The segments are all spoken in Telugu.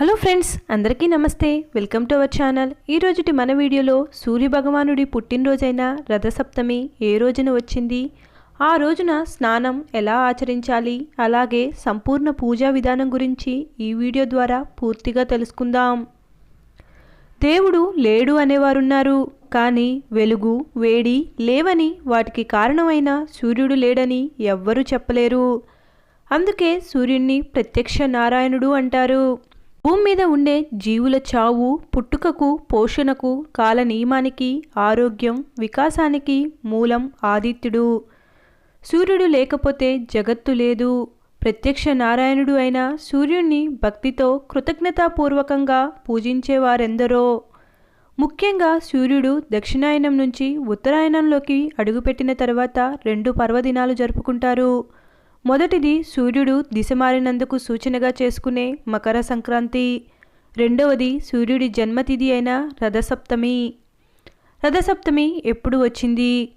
హలో ఫ్రెండ్స్ అందరికీ నమస్తే. Welcome to our channel. ఈ రోజుటి మన వీడియోలో సూర్య భగవానుడి పుట్టినరోజైన రథసప్తమి ఏ రోజున వచ్చింది? ఆ రోజున స్నానం ఎలా ఆచరించాలి? అలాగే సంపూర్ణ పూజా విధానం గురించి ఈ వీడియో ద్వారా పూర్తిగా తెలుసుకుందాం. దేవుడు లేడు అనేవారున్నారు. కానీ వెలుగు వేడి లేవని వాటికి కారణమైన సూర్యుడు లేడని ఎవ్వరూ చెప్పలేరు. అందుకే సూర్యుణ్ణి ప్రత్యక్ష నారాయణుడు అంటారు. భూమి మీద ఉండే జీవుల చావు పుట్టుకకు పోషణకు కాల నియమానికి ఆరోగ్యం వికాసానికి మూలం ఆదిత్యుడు. సూర్యుడు లేకపోతే జగత్తు లేదు. ప్రత్యక్ష నారాయణుడు అయిన సూర్యుణ్ణి భక్తితో కృతజ్ఞతాపూర్వకంగా పూజించేవారెందరో? ముఖ్యంగా సూర్యుడు దక్షిణాయనం నుంచి ఉత్తరాయణంలోకి అడుగుపెట్టిన తర్వాత రెండు పర్వదినాలు జరుపుకుంటారు. మొదటిది సూర్యుడు దిశ మారినందుకు సూచనగా చేసుకునే మకర సంక్రాంతి. రెండవది సూర్యుడి జన్మతిథి అయిన రథసప్తమి. రథసప్తమి ఎప్పుడు వచ్చింది?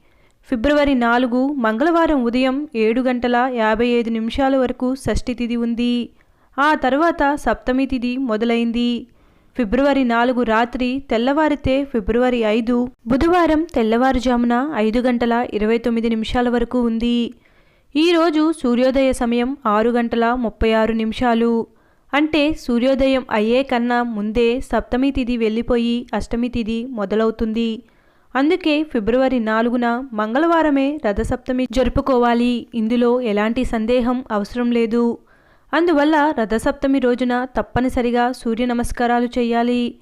ఫిబ్రవరి నాలుగు మంగళవారం ఉదయం ఏడు గంటల యాభై ఐదు నిమిషాల వరకు షష్ఠి తిథి ఉంది. ఆ తర్వాత సప్తమి తిథి మొదలైంది. ఫిబ్రవరి నాలుగు రాత్రి తెల్లవారితే ఫిబ్రవరి ఐదు బుధవారం తెల్లవారుజామున ఐదు గంటల ఇరవై తొమ్మిది నిమిషాల వరకు ఉంది. ఈరోజు సూర్యోదయ సమయం ఆరు గంటల ముప్పై ఆరు నిమిషాలు. అంటే సూర్యోదయం అయ్యే కన్నా ముందే సప్తమి తిథి వెళ్ళిపోయి అష్టమి తిథి మొదలవుతుంది. అందుకే ఫిబ్రవరి నాలుగున మంగళవారమే రథసప్తమి జరుపుకోవాలి. ఇందులో ఎలాంటి సందేహం అవసరం లేదు. అందువల్ల రథసప్తమి రోజున తప్పనిసరిగా సూర్య నమస్కారాలు చేయాలి.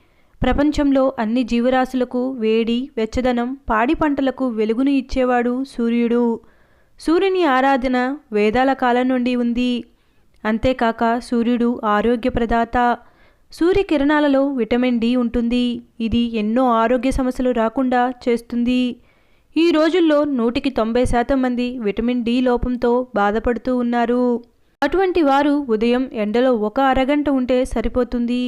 ప్రపంచంలో అన్ని జీవరాశులకు వేడి వెచ్చదనం పాడి పంటలకు వెలుగును ఇచ్చేవాడు సూర్యుడు. సూర్యుని ఆరాధన వేదాల కాలం నుండి ఉంది. అంతేకాక సూర్యుడు ఆరోగ్య ప్రదాత. సూర్యకిరణాలలో విటమిన్ డి ఉంటుంది. ఇది ఎన్నో ఆరోగ్య సమస్యలు రాకుండా చేస్తుంది. ఈ రోజుల్లో నూటికి తొంభై శాతం మంది విటమిన్ డి లోపంతో బాధపడుతూ ఉన్నారు. అటువంటి వారు ఉదయం ఎండలో ఒక అరగంట ఉంటే సరిపోతుంది.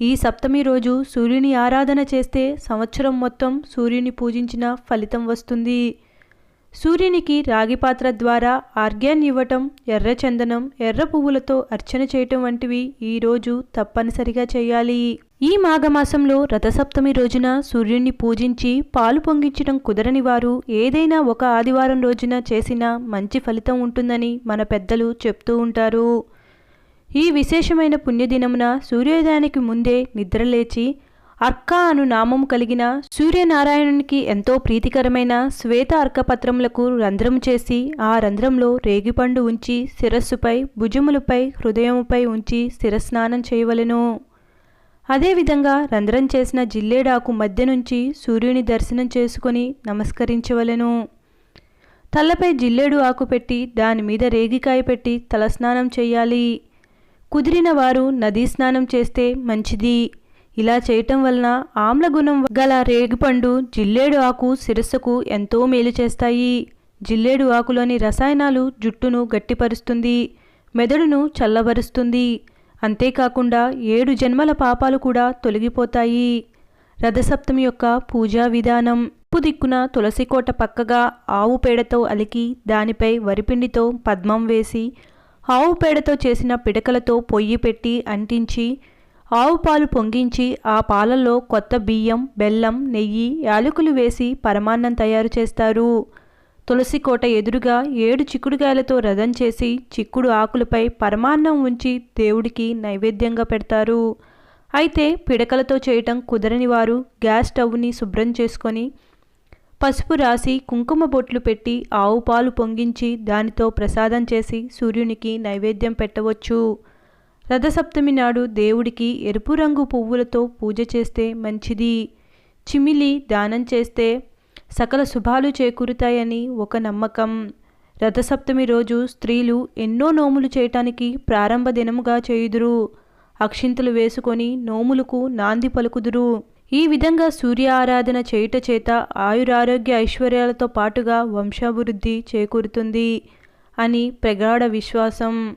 ఈ సప్తమి రోజు సూర్యుని ఆరాధన చేస్తే సంవత్సరం మొత్తం సూర్యుని పూజించిన ఫలితం వస్తుంది. సూర్యునికి రాగి పాత్ర ద్వారా ఆర్గ్యాన్ని ఇవ్వటం ఎర్ర చందనం ఎర్ర పువ్వులతో అర్చన చేయటం వంటివి ఈ రోజు తప్పనిసరిగా చేయాలి. ఈ మాఘమాసంలో రథసప్తమి రోజున సూర్యుడిని పూజించి పాలు పొంగించడం కుదరని వారు ఏదైనా ఒక ఆదివారం రోజున చేసినా మంచి ఫలితం ఉంటుందని మన పెద్దలు చెప్తూ ఉంటారు. ఈ విశేషమైన పుణ్యదినమున సూర్యోదయానికి ముందే నిద్రలేచి అర్క అను నామం కలిగిన సూర్యనారాయణునికి ఎంతో ప్రీతికరమైన శ్వేత అర్కపత్రములకు రంధ్రం చేసి ఆ రంధ్రంలో రేగిపండు ఉంచి శిరస్సుపై భుజములపై హృదయముపై ఉంచి శిరస్నానం చేయవలెను. అదేవిధంగా రంధ్రం చేసిన జిల్లేడాకు మధ్య నుంచి సూర్యుని దర్శనం చేసుకొని నమస్కరించవలెను. తలపై జిల్లేడు ఆకు పెట్టి దాని మీద రేగికాయ పెట్టి తలస్నానం చేయాలి. కుదిరిన వారు నదీ స్నానం చేస్తే మంచిది. ఇలా చేయటం వలన ఆమ్లగుణం గల రేగిపండు జిల్లేడు ఆకు శిరస్సుకు ఎంతో మేలు చేస్తాయి. జిల్లేడు ఆకులోని రసాయనాలు జుట్టును గట్టిపరుస్తుంది మెదడును చల్లబరుస్తుంది. అంతేకాకుండా ఏడు జన్మల పాపాలు కూడా తొలగిపోతాయి. రథసప్తమి యొక్క పూజా విధానం. ఉప్పు దిక్కున తులసికోట పక్కగా ఆవు పేడతో అలికి దానిపై వరిపిండితో పద్మం వేసి ఆవు పేడతో చేసిన పిడకలతో పొయ్యి పెట్టి అంటించి ఆవు పాలు పొంగించి ఆ పాలల్లో కొత్త బియ్యం బెల్లం నెయ్యి యాలకులు వేసి పరమాన్నం తయారు చేస్తారు. తులసి కోట ఎదురుగా ఏడు చిక్కుడుకాయలతో రథం చేసి చిక్కుడు ఆకులపై పరమాన్నం ఉంచి దేవుడికి నైవేద్యంగా పెడతారు. అయితే పిడకలతో చేయటం కుదరని వారు గ్యాస్ స్టవ్ని శుభ్రం చేసుకొని పసుపు రాసి కుంకుమ బొట్లు పెట్టి ఆవు పాలు పొంగించి దానితో ప్రసాదం చేసి సూర్యునికి నైవేద్యం పెట్టవచ్చు. రథసప్తమి నాడు దేవుడికి ఎరుపు రంగు పువ్వులతో పూజ చేస్తే మంచిది. చిమిలి దానం చేస్తే సకల శుభాలు చేకూరుతాయని ఒక నమ్మకం. రథసప్తమి రోజు స్త్రీలు ఎన్నో నోములు చేయటానికి ప్రారంభ దినముగా చేయుదురు. అక్షింతలు వేసుకొని నోములకు నాంది పలుకుదురు. ఈ విధంగా సూర్య ఆరాధన చేయుట చేత ఆయురారోగ్య ఐశ్వర్యాలతో పాటుగా వంశాభివృద్ధి చేకూరుతుంది అని ప్రగాఢ విశ్వాసం.